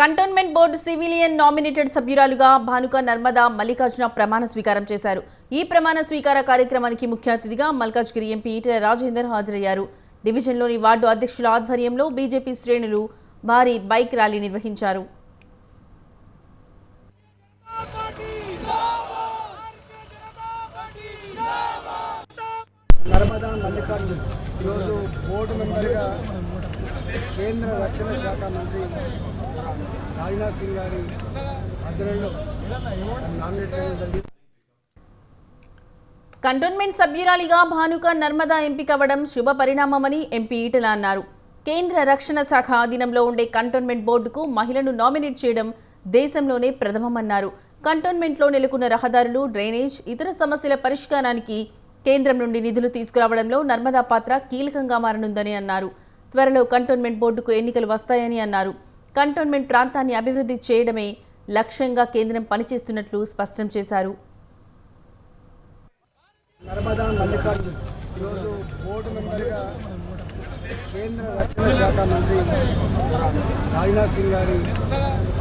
Cantonment board civilian nominated సభ్యురాలుగా భానుక నర్మదా మల్లికార్జున ప్రమాణ స్వీకారం చేశారు. ఈ ప్రమాణ స్వీకార కార్యక్రమానికి ముఖ్య అతిథిగా మల్కాజ్గిరి ఎంపీ ఈటెల రాజేందర్ హాజరయ్యారు. డివిజన్లోని వార్డు అధ్యక్షుల ఆధ్వర్యంలో బీజేపీ శ్రేణులు భారీ బైక్ ర్యాలీ నిర్వహించారు. నర్మదా మల్లికార్జున్ ఈరోజు బోర్డు మెంబర్గా కేంద్ర రక్షణ శాఖ మంత్రి రాజ్నాథ్ సింగ్ గారి ఆధ్వర్యంలో నామినేట్ చేయడం జరిగింది. కంటోన్మెంట్ సభ్యురాలిగా భానుక నర్మదా ఎంపికవ్వడం శుభ పరిణామమని ఎంపీ ఈటల అన్నారు. కేంద్ర రక్షణ శాఖ అధీనంలో ఉండే కంటోన్మెంట్ బోర్డుకు మహిళను నామినేట్ చేయడం దేశంలోనే ప్రథమమన్నారు. కంటోన్మెంట్లో నెలకొన్న రహదారులు డ్రైనేజ్ ఇతర సమస్యల పరిష్కారానికి కేంద్రం నుండి నిధులు తీసుకురావడంలో నర్మదా పాత్ర కీలకంగా మారనుందని అన్నారు. త్వరలో కంటోన్మెంట్ బోర్డుకు ఎన్నికలు వస్తాయని అన్నారు. కంటోన్మెంట్ ప్రాంతాన్ని అభివృద్ధి చేయడమే లక్ష్యంగా కేంద్రం పనిచేస్తున్నట్లు స్పష్టం చేశారు. నర్మదా మల్లికార్జున్. ఈరోజు బోర్డు మెంబర్గా కేంద్ర రక్షణ శాఖ మంత్రి రాజ్నాథ్ సింగ్ గారి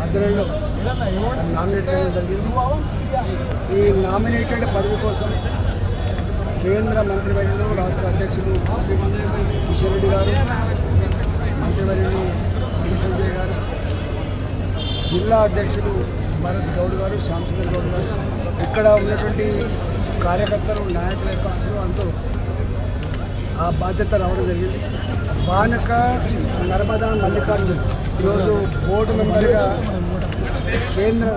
ఆధ్వర్యంలో నామినేట్ చేయడం జరిగింది. ఈ నామినేటెడ్ పదవి కోసం కేంద్ర మంత్రివర్యులు రాష్ట్ర అధ్యక్షులు కిషన్ రెడ్డి గారు మంత్రివర్యులు జిల్లా అధ్యక్షులు భరత్ గౌడ్ గారు శ్యామసుందర్ గౌడ్ గారు ఇక్కడ ఉన్నటువంటి కార్యకర్తలు నాయకుల యొక్క ఆశీర్వాదంతో ఆ బాధ్యత రావడం జరిగింది. బానక నర్మదా మల్లికార్జున్ ఈరోజు బోర్డు మెంబర్గా కేంద్ర